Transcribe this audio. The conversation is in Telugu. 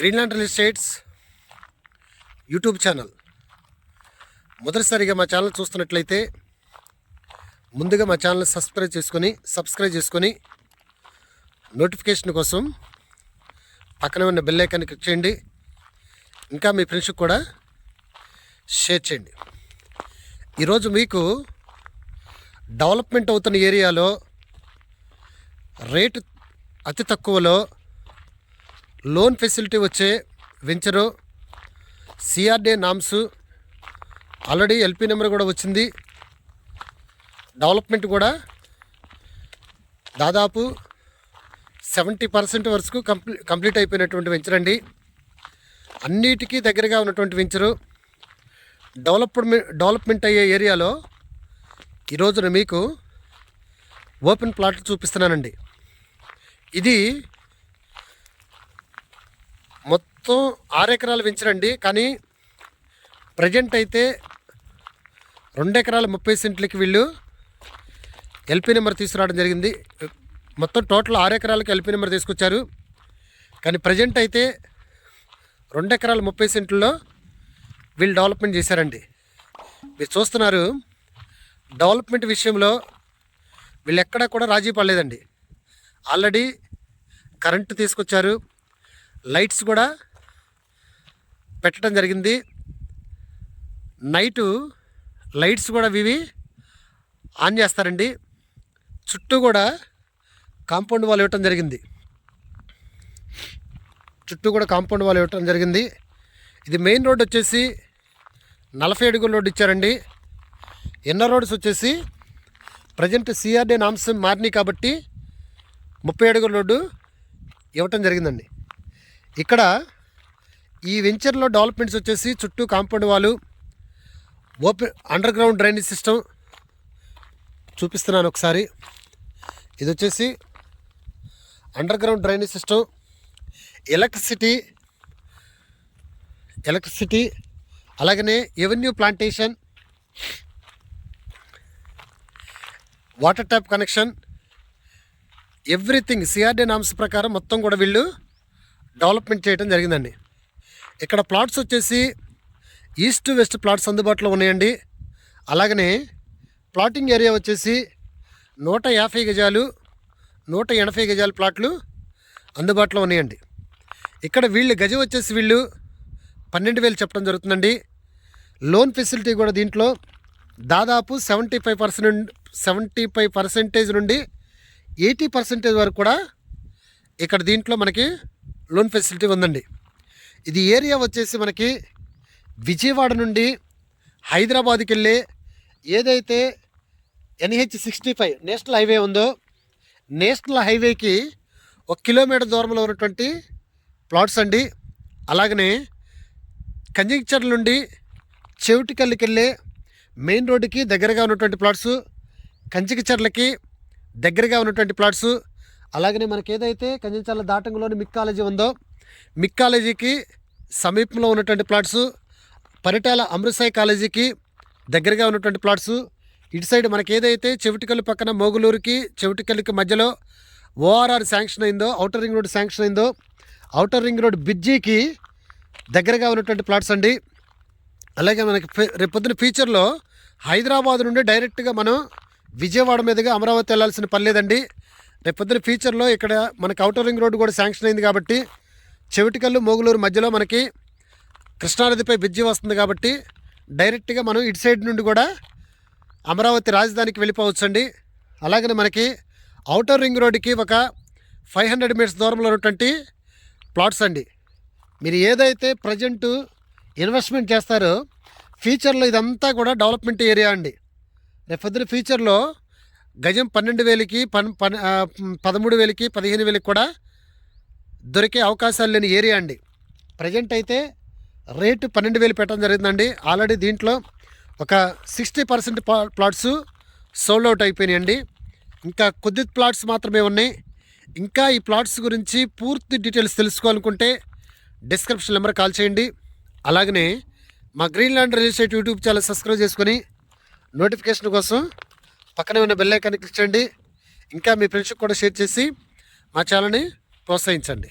Greenland real estates YouTube channel మొదటిసారిగా మా ఛానల్ చూస్తున్నట్లయితే ముందుగా మా ఛానల్ సబ్స్క్రైబ్ చేసుకొని సబ్స్క్రైబ్ చేసుకొని నోటిఫికేషన్ కోసం పక్కనే ఉన్న బెల్ ఐకాన్ని క్లిక్ చేయండి. ఇంకా మీ ఫ్రెండ్స్కి కూడా షేర్ చేయండి. ఈరోజు మీకు డెవలప్మెంట్ అవుతున్న ఏరియాలో రేటు అతి తక్కువలో లోన్ ఫెసిలిటీ వచ్చే venture CRDA norms. Already LP number కూడా వచ్చింది. డెవలప్మెంట్ కూడా దాదాపు సెవెంటీ పర్సెంట్ వరకు కంప్లీ కంప్లీట్ అయిపోయినటువంటి వెంచర్ అండి. అన్నిటికీ దగ్గరగా ఉన్నటువంటి వెంచరు. డెవలప్మెంట్ డెవలప్మెంట్ అయ్యే ఏరియాలో ఈరోజున మీకు ఓపెన్ ప్లాట్ చూపిస్తున్నానండి. ఇది మొత్తం ఆరు ఎకరాలు పెంచరండి. కానీ ప్రజెంట్ అయితే రెండు ఎకరాల ముప్పై సెంట్లకి వీళ్ళు ఎల్పి నెంబర్ తీసుకురావడం జరిగింది. మొత్తం టోటల్ ఆరు ఎకరాలకు ఎల్పి నెంబర్ తీసుకొచ్చారు. కానీ ప్రజెంట్ అయితే రెండు ఎకరాల ముప్పై సెంట్లలో వీళ్ళు డెవలప్మెంట్ చేశారండి. మీరు చూస్తున్నారు డెవలప్మెంట్ విషయంలో వీళ్ళు ఎక్కడా కూడా రాజీ పడలేదండి. ఆల్రెడీ కరెంటు తీసుకొచ్చారు. లైట్స్ కూడా పెట్టడం జరిగింది. నైటు లైట్స్ కూడా ఇవి ఆన్ చేస్తారండి. చుట్టూ కూడా కాంపౌండ్ వాల్ ఇవ్వటం జరిగింది. చుట్టూ కూడా కాంపౌండ్ వాల్ ఇవ్వటం జరిగింది. ఇది మెయిన్ రోడ్ వచ్చేసి నలభై అడుగుల రోడ్డు ఇచ్చారండి. ఎన్నో రోడ్స్ వచ్చేసి ప్రజెంట్ సిఆర్డే నామ్స్ మారినాయి కాబట్టి ముప్పై అడుగుల రోడ్డు ఇవ్వటం జరిగిందండి. ఇక్కడ ఈ వెంచర్లో డెవలప్మెంట్స్ వచ్చేసి చుట్టూ కాంపౌండ్ వాళ్ళు open underground drainage system చూపిస్తున్నాను ఒకసారి. ఇది వచ్చేసి underground drainage system electricity electricity అలాగనే avenue plantation water tap connection everything CRDA norms ప్రకారం మొత్తం కూడా వీళ్ళు డెవలప్మెంట్ చేయడం జరిగిందండి. ఇక్కడ ప్లాట్స్ వచ్చేసి ఈస్ట్ వెస్ట్ ప్లాట్స్ అందుబాటులో ఉన్నాయండి. అలాగనే ప్లాటింగ్ ఏరియా వచ్చేసి నూట యాభై గజాలు నూట ఎనభై గజాల ప్లాట్లు అందుబాటులో ఉన్నాయండి. ఇక్కడ వీళ్ళు గజం వచ్చేసి వీళ్ళు పన్నెండు వేలు చెప్పడం జరుగుతుందండి. లోన్ ఫెసిలిటీ కూడా దీంట్లో దాదాపు seventy five percent seventy five percentage నుండి ఎయిటీ పర్సెంటేజ్ వరకు కూడా ఇక్కడ దీంట్లో మనకి లోన్ ఫెసిలిటీ ఉందండి. ఇది ఏరియా వచ్చేసి మనకి విజయవాడ నుండి హైదరాబాద్కి వెళ్ళి ఏదైతే NH sixty five national highway ఉందో నేషనల్ హైవేకి ఒక కిలోమీటర్ దూరంలో ఉన్నటువంటి ప్లాట్స్ అండి. అలాగనే కంజంక్చర్ నుండి చెవిటికల్లికి వెళ్ళే మెయిన్ రోడ్డుకి దగ్గరగా ఉన్నటువంటి ప్లాట్స్ కంచికిచర్లకి దగ్గరగా ఉన్నటువంటి ప్లాట్స్ అలాగనే మనకి ఏదైతే కంచెంచర్ల దాటంలోని మిక్ కాలేజీ ఉందో మిక్ కాలేజీకి సమీపంలో ఉన్నటువంటి ప్లాట్స్ పరిటాల అమృత్సాయి కాలేజీకి దగ్గరగా ఉన్నటువంటి ప్లాట్స్. ఇటు సైడ్ మనకి ఏదైతే చెవిటికల్లు పక్కన మోగులూరుకి చెవిటికల్లికి మధ్యలో ఓఆర్ఆర్ శాంక్షన్ అయిందో అవుటర్ రింగ్ రోడ్ శాంక్షన్ అయిందో అవుటర్ రింగ్ రోడ్ బిజ్జీకి దగ్గరగా ఉన్నటువంటి ప్లాట్స్ అండి. అలాగే మనకి రేపొద్దున ఫ్యూచర్లో హైదరాబాద్ నుండి డైరెక్ట్గా మనం విజయవాడ మీదుగా అమరావతి వెళ్ళాల్సిన పని లేదండి. రేపొద్దున ఫ్యూచర్లో ఇక్కడ మనకి అవుటర్ రింగ్ రోడ్డు కూడా శాంక్షన్ అయింది కాబట్టి చెవిటికల్లు మోగులూరు మధ్యలో మనకి కృష్ణానదిపై బ్రిడ్జి వస్తుంది కాబట్టి డైరెక్ట్గా మనం ఇటు సైడ్ నుండి కూడా అమరావతి రాజధానికి వెళ్ళిపోవచ్చండి. అలాగనే మనకి అవుటర్ రింగ్ రోడ్డుకి ఒక ఫైవ్ హండ్రెడ్ మీటర్స్ దూరంలో ఉన్నటువంటి ప్లాట్స్ అండి. మీరు ఏదైతే ప్రజెంట్ ఇన్వెస్ట్మెంట్ చేస్తారో ఫ్యూచర్లో ఇదంతా కూడా డెవలప్మెంట్ ఏరియా అండి. రేపు పొద్దున ఫ్యూచర్లో గజం పన్నెండు వేలకి పన్ పన్ పదమూడు వేలకి పదిహేను వేలకి కూడా దొరికే అవకాశాలు లేని ఏరియా అండి. ప్రజెంట్ అయితే రేటు పన్నెండు వేలు పెట్టడం జరిగిందండి. ఆల్రెడీ దీంట్లో ఒక sixty percent plots sold out అయిపోయినాయండి. ఇంకా కొద్ది ప్లాట్స్ మాత్రమే ఉన్నాయి. ఇంకా ఈ ప్లాట్స్ గురించి పూర్తి డీటెయిల్స్ తెలుసుకోవాలనుకుంటే డిస్క్రిప్షన్ నెంబర్ కాల్ చేయండి. అలాగనే మా Greenland real estate YouTube channel subscribe చేసుకొని నోటిఫికేషన్ కోసం పక్కనే ఉన్న బెల్ ఐకాన్ని క్లిక్ చేయండి. ఇంకా మీ ఫ్రెండ్స్కి కూడా షేర్ చేసి మా ఛానల్ని ప్రోత్సహించండి.